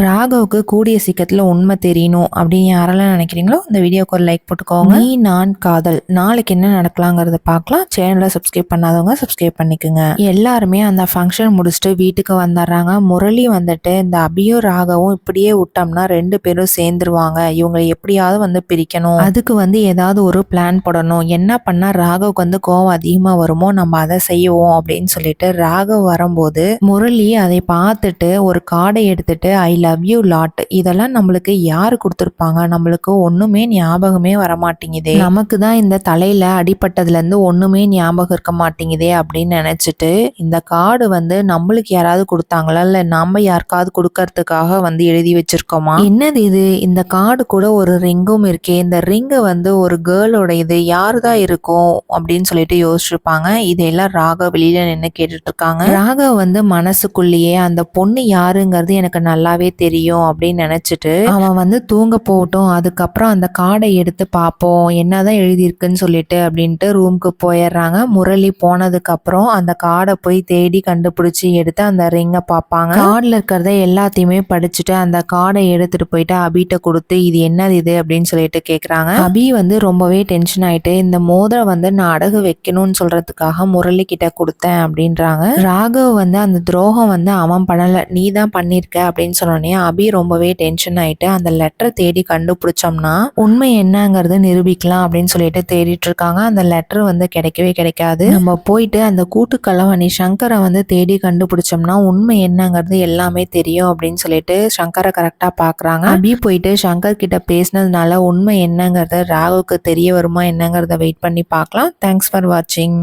ராகவுக்கு கூடிய சீக்கிரத்தில் உண்மை தெரியணும் அப்படின்னு யாரெல்லாம் நினைக்கிறீங்களோ இந்த வீடியோக்கு ஒரு லைக் போட்டுக்கோங்க. நீ நான் காதல். நாளைக்கு என்ன நடக்கலாங்கிறத பார்க்கலாம். சேனலை சப்ஸ்கிரைப் பண்ணாதவங்க சப்ஸ்கிரைப் பண்ணிக்கோங்க. எல்லாருமே அந்த ஃபங்க்ஷன் முடிச்சுட்டு வீட்டுக்கு வந்துடுறாங்க. முரளி வந்துட்டு இந்த அபியும் ராகவும் இப்படியே விட்டோம்னா ரெண்டு பேரும் சேர்ந்துருவாங்க. இவங்களை எப்படியாவது வந்து பிரிக்கணும். அதுக்கு வந்து ஏதாவது ஒரு பிளான் போடணும். என்ன பண்ணால் ராகவுக்கு வந்து கோவம் அதிகமாக வருமோ நம்ம அதை செய்வோம் அப்படின்னு சொல்லிட்டு ராகவ் வரும்போது முரளி அதை பார்த்துட்டு ஒரு கார்டை எடுத்துட்டு ஐ லவ் யூ லாட் இதெல்லாம் நம்மளுக்கு யார் கொடுத்துருப்பாங்க? நம்மளுக்கு ஒன்றுமே ஞாபகமே வரமாட்டேங்குதே. நமக்கு தான் இந்த தலையில் அடிப்பட்டதுலேருந்து ஒன்றுமே ஞாபகம் இருக்க மாட்டேங்குதே அப்படின்னு நினச்சிட்டு இந்த கார்டு வந்து நம்மளுக்கு யாராவது கொடுத்தாங்களா? இல்லை நம்ம யாருக்காவது கொடுக்கறதுக்காக வந்து எழுதி வச்சுருக்கோமா? என்னது இது? இந்த கார்டு கூட ஒரு ரிங்கும் இருக்கே. இந்த ரிங்கு வந்து ஒரு கேர்ளோட இது யாரு தான் இருக்கும் அப்படின்னு சொல்லிட்டு யோசிச்சிருப்பாங்க. இதையெல்லாம் ராக வெளியில் நின்று கேட்டுட்ருக்காங்க ராக ராகவ் வந்து மனசுக்குள்ளேயே அந்த பொண்ணு யாருங்கிறது எனக்கு நல்லாவே தெரியும் அப்படின்னு நினைச்சிட்டு அவன் வந்து தூங்க போகட்டும் அதுக்கப்புறம் அந்த கார்டை எடுத்து பார்ப்போம் என்னதான் எழுதியிருக்குன்னு சொல்லிட்டு அப்படின்ட்டு ரூமுக்கு போயிடுறாங்க. முரளி போனதுக்கப்புறம் அந்த கார்டை போய் தேடி கண்டுபிடிச்சி எடுத்து அந்த ரிங்கை பார்ப்பாங்க. கார்டில் இருக்கிறத எல்லாத்தையுமே படிச்சுட்டு அந்த கார்டை எடுத்துட்டு போயிட்டு அபிட்ட கொடுத்து இது என்னது இது அப்படின்னு சொல்லிட்டு கேட்குறாங்க அபி வந்து ரொம்பவே டென்ஷன் ஆயிட்டு இந்த மோதிரம் வந்து நான் அடகு வைக்கணும்னு சொல்றதுக்காக முரளி கிட்ட கொடுத்தேன் அப்படின்றாங்க. ராகவ் வந்து அந்த துரோகம் வந்து அவன் பண்ணல நீ தான் பண்ணிருக்க அப்படின்னு உடனே அபி ரொம்பவே டென்ஷன் ஆயிட்டு அந்த லெட்டரை தேடி கண்டுபிடிச்சோம்னா உண்மை என்னங்கிறது நிரூபிக்கலாம் அப்படின்னு சொல்லிட்டு தேடிட்டு இருக்காங்க. அந்த லெட்டர் வந்து கிடைக்கவே கிடைக்காது. நம்ம போயிட்டு அந்த கூட்டு கலவணி சங்கரை வந்து தேடி கண்டுபிடிச்சோம்னா உண்மை என்னங்கிறது எல்லாமே தெரியும் அப்படின்னு சொல்லிட்டு சங்கரை கரெக்டா பாக்குறாங்க. அபி போயிட்டு சங்கர் கிட்ட பேசினதுனால உண்மை என்னங்கிறத ராகுக்கு தெரிய வருமா என்னங்கிறத வெயிட் பண்ணி பார்க்கலாம். தேங்க்ஸ் ஃபார் வாட்சிங்